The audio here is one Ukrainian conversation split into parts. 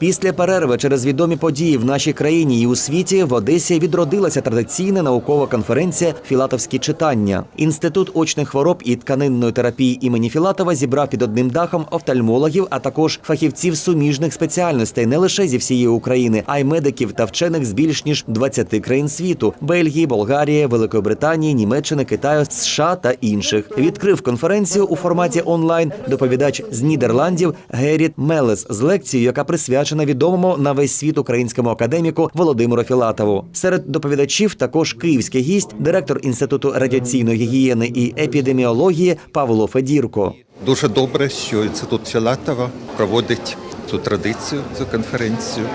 Після перерви через відомі події в нашій країні і у світі в Одесі відродилася традиційна наукова конференція Філатовські читання. Інститут очних хвороб і тканинної терапії імені Філатова зібрав під одним дахом офтальмологів, а також фахівців суміжних спеціальностей не лише зі всієї України, а й медиків та вчених з більш ніж 20 країн світу: Бельгії, Болгарії, Великої Британії, Німеччини, Китаю, США та інших. Відкрив конференцію у форматі онлайн доповідач з Нідерландів Геріт Мелес з лекцією, яка присвячена відомому на весь світ українському академіку Володимиру Філатову. Серед доповідачів також київський гість, директор інституту радіаційної гігієни і епідеміології Павло Федірко. Дуже добре, що інститут Філатова проводить цю традицію, цю конференцію.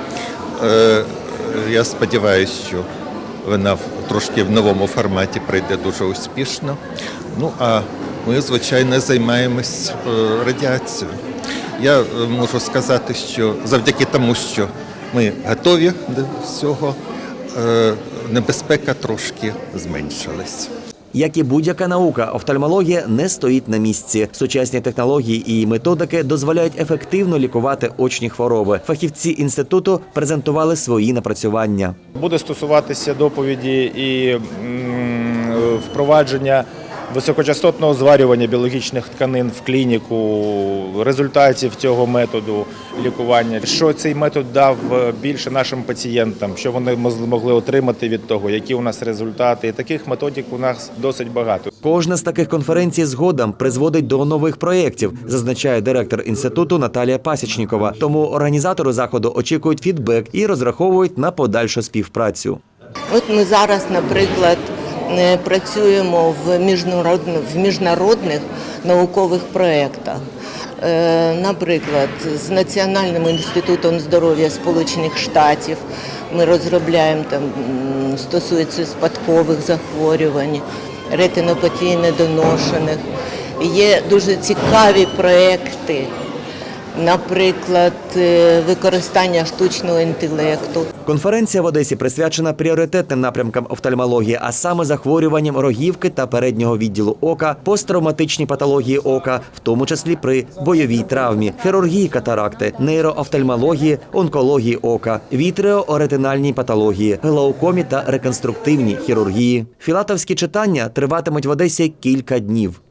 Е, Я сподіваюся, що вона трошки в новому форматі пройде дуже успішно. Ну а ми, звичайно, займаємось е, радіацією. Я е, можу сказати, що завдяки тому, що ми готові до всього, е, небезпека трошки зменшилась. Як і будь-яка наука, офтальмологія не стоїть на місці. Сучасні технології і методики дозволяють ефективно лікувати очні хвороби. Фахівці інституту презентували свої напрацювання. Буде стосуватися доповіді і впровадження високочастотного зварювання біологічних тканин в клініку, результатів цього методу лікування, що цей метод дав більше нашим пацієнтам, що вони моз- могли отримати від того, які у нас результати. І таких методик у нас досить багато. Кожна з таких конференцій згодом призводить до нових проєктів, зазначає директор інституту Наталія Пасічнікова. Тому організатори заходу очікують фідбек і розраховують на подальшу співпрацю. От ми зараз, наприклад, е, працюємо в міжнародних, в міжнародних наукових проєктах. Е, Наприклад, з Національним інститутом здоров'я Сполучених Штатів ми розробляємо там стосується спадкових захворювань, ретинопатії недоношених. Є дуже цікаві проекти, наприклад, е, використання штучного інтелекту. Конференція в Одесі присвячена пріоритетним напрямкам офтальмології, а саме захворюванням рогівки та переднього відділу ока, посттравматичній патології ока, в тому числі при бойовій травмі, хірургії катаракти, нейроофтальмології, онкології ока, вітреоретинальній патології, глаукомі та реконструктивній хірургії. Філатовські читання триватимуть в Одесі кілька днів.